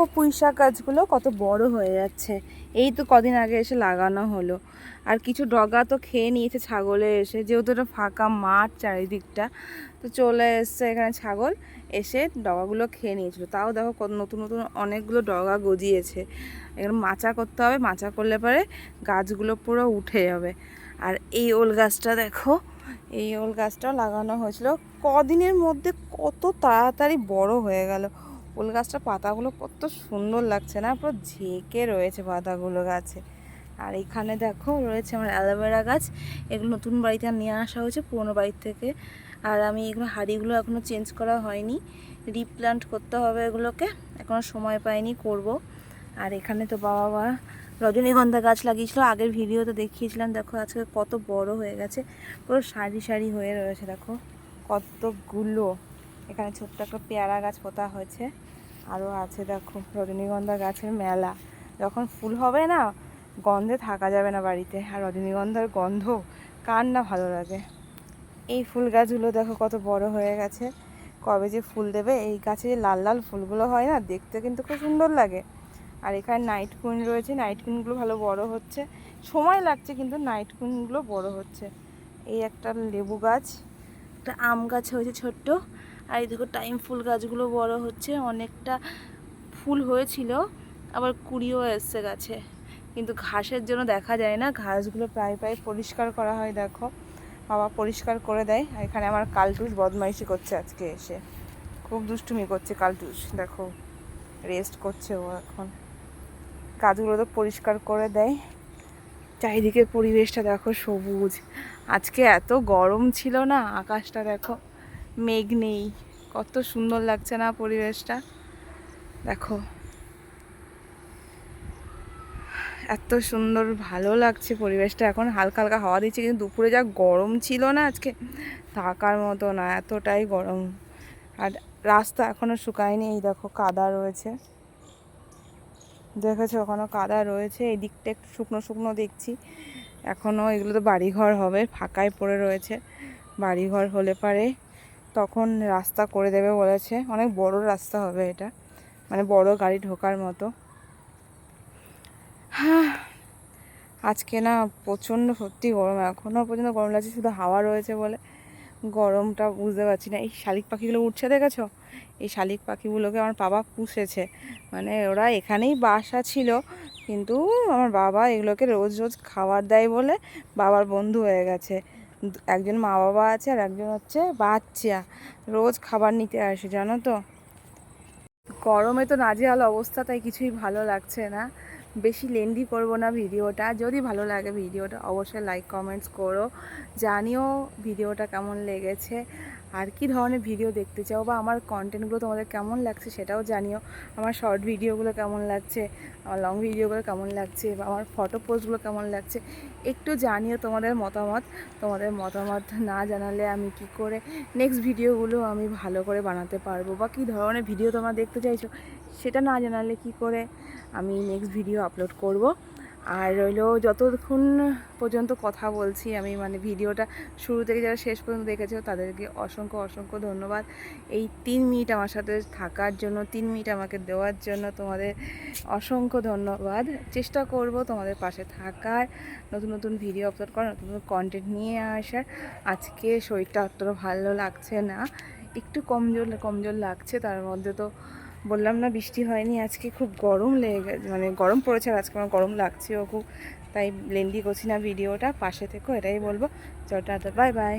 ও পুঁই শাক গাছগুলো কত বড় হয়ে যাচ্ছে। এই তো কদিন আগে এসে লাগানো হলো। আর কিছু ডগা তো খেয়ে নিয়েছে ছাগলে এসে, যেহেতু এটা ফাঁকা মাঠ চারিদিকটা, তো চলে এসছে এখানে ছাগল, এসে ডগাগুলো খেয়ে নিয়েছিল। তাও দেখো কত নতুন নতুন অনেকগুলো ডগা গজিয়েছে। এখানে মাচা করতে হবে, মাচা করলে পরে গাছগুলো পুরো উঠে যাবে। আর এই ওল গাছটা দেখো, এই ওল গাছটাও লাগানো হয়েছিল। কদিনের মধ্যে কত তাড়াতাড়ি বড় হয়ে গেল। ওল গাছটার পাতাগুলো কত সুন্দর লাগছে না? পুরো ঝেঁকে রয়েছে পাতাগুলো গাছে। আর এখানে দেখো রয়েছে আমার অ্যালোভেরা গাছ। এগুলো নতুন বাড়িতে নিয়ে আসা হয়েছে পুরোনো বাড়ির থেকে। আর আমি এগুলো হাঁড়িগুলো এখনও চেঞ্জ করা হয়নি। রিপ্লান্ট করতে হবে এগুলোকে। এখনও সময় পাইনি, করব। আর এখানে তো বাবা মা রজনীগন্ধা গাছ লাগিয়েছিল। আগের ভিডিওতে দেখিয়েছিলাম, দেখো আজকে কত বড় হয়ে গেছে। পুরো সারি সারি হয়ে রয়েছে, দেখো। কতগুলো। এখানে ছোট্ট একটা পেয়ারা গাছ পোতা হয়েছে। আরও আছে দেখো, রজনীগন্ধা গাছের মেলা। যখন ফুল হবে না, গন্ধে থাকা যাবে না বাড়িতে। আর রজনীগন্ধার গন্ধ, কার না ভালো লাগে? এই ফুল গাছগুলো দেখো কত বড় হয়ে গেছে। কবে যে ফুল দেবে, এই গাছে যে লাল লাল ফুলগুলো হয় না, দেখতে কিন্তু খুব সুন্দর লাগে। আর এখানে নাইট কুইন রয়েছে নাইট কুইনগুলো ভালো বড় হচ্ছে। সময় লাগছে কিন্তু নাইট কুইনগুলো বড় হচ্ছে। এই একটা লেবু গাছ। একটা আম গাছ হয়েছে ছোট্ট, আর এই দেখো টাইম ফুল গাছগুলো বড় হচ্ছে, অনেকটা ফুল হয়েছিল, আবার কুড়িও এসছে গাছে। কিন্তু ঘাসের জন্য দেখা যায় না, ঘাসগুলো প্রায় প্রায় পরিষ্কার করা হয়, দেখো। বাবা পরিষ্কার করে দেয়, আর এখানে আমার কালটুস বদমাইশি করছে আজকে এসে। খুব দুষ্টুমি করছে কালটুস, দেখো। রেস্ট করছে ও এখন। গাছগুলো তো পরিষ্কার করে দেয়। চারিদিকের পরিবেশটা দেখো সবুজ। আজকে এত গরম ছিল না, আকাশটা দেখো মেঘ নেই। কত সুন্দর লাগছে না পরিবেশটা। দেখো, এত সুন্দর ভালো লাগছে পরিবেশটা। এখন হালকা হালকা হাওয়া দিচ্ছে, কিন্তু দুপুরে যা গরম ছিল না আজকে, থাকার মতো না, এতটাই গরম। আর রাস্তা এখনও শুকায়নি, এই দেখো কাদা রয়েছে। দেখেছ ওখানেও কাদা রয়েছে এই দিকটা একটু শুকনো শুকনো দেখছি। এখনও এগুলো তো বাড়িঘর হবে ফাঁকায় পড়ে রয়েছে। বাড়িঘর হলে পারে, তখন রাস্তা করে দেবে বলেছে। অনেক বড় রাস্তা হবে এটা মানে বড় গাড়ি ঢোকার মতো। হ্যাঁ আজকে না প্রচণ্ড সত্যি গরম এখনও পর্যন্ত গরম লাগছে, শুধু হাওয়া রয়েছে বলে। গরমটা বুঝতে পারছি না। এই শালিক পাখিগুলো উঠছে দেখেছ? এই শালিক পাখিগুলোকে আমার বাবা পুষেছে। মানে ওরা এখানেই বাসা ছিল, কিন্তু আমার বাবা এগুলোকে রোজ রোজ খাবার দেয় বলে বাবার বন্ধু হয়ে গেছে। একজন মা বাবা আছে আর একজন হচ্ছে বাচ্চা। রোজ খাবার নিতে আসে, জানো তো? গরমে তো নাজেহাল অবস্থা, তাই কিছুই ভালো লাগছে না। বেশি লেন্দি করব না ভিডিওটা। যদি ভালো লাগে ভিডিওটা, অবশ্যই লাইক কমেন্টস করো। জানিও ভিডিওটা কেমন লেগেছে, আর কি ধরনের ভিডিও দেখতে চাও, বা আমার কন্টেন্টগুলো তোমাদের কেমন লাগছে সেটাও জানিও। আমার শর্ট ভিডিওগুলো কেমন লাগছে, আমার লং ভিডিওগুলো কেমন লাগছে, বা আমার ফটো পোস্টগুলো কেমন লাগছে, একটু জানিও তোমাদের মতামত। তোমাদের মতামত না জানালে আমি কি করে নেক্সট ভিডিওগুলো আমি ভালো করে বানাতে পারব, বা কী ধরনের ভিডিও তোমরা দেখতে চাইছো, সেটা না জানালে কি করে আমি নেক্সট ভিডিও আপলোড করব। আর রইল যতক্ষণ পর্যন্ত কথা বলছি আমি মানে ভিডিওটা শুরু থেকে যারা শেষ পর্যন্ত দেখেছ, তাদেরকে অসংখ্য অসংখ্য ধন্যবাদ। এই তিন মিনিট আমার সাথে থাকার জন্য, তিন মিনিট আমাকে দেওয়ার জন্য তোমাদের অসংখ্য ধন্যবাদ। চেষ্টা করব তোমাদের পাশে থাকার, নতুন নতুন ভিডিও আপলোড করার, নতুন নতুন কন্টেন্ট নিয়ে আসার। আজকে শরীরটা অতটা ভালো লাগছে না। একটু কমজোর কমজোর লাগছে, তার মধ্যে তো বললাম না বৃষ্টি হয়নি, আজকে খুব গরম লেগে মানে গরম পড়েছে আর আজকে আমার গরম লাগছেও খুব তাই লেন্দি করছি না ভিডিওটা, পাশে থেকো, এটাই বলব। চটা বাই বাই।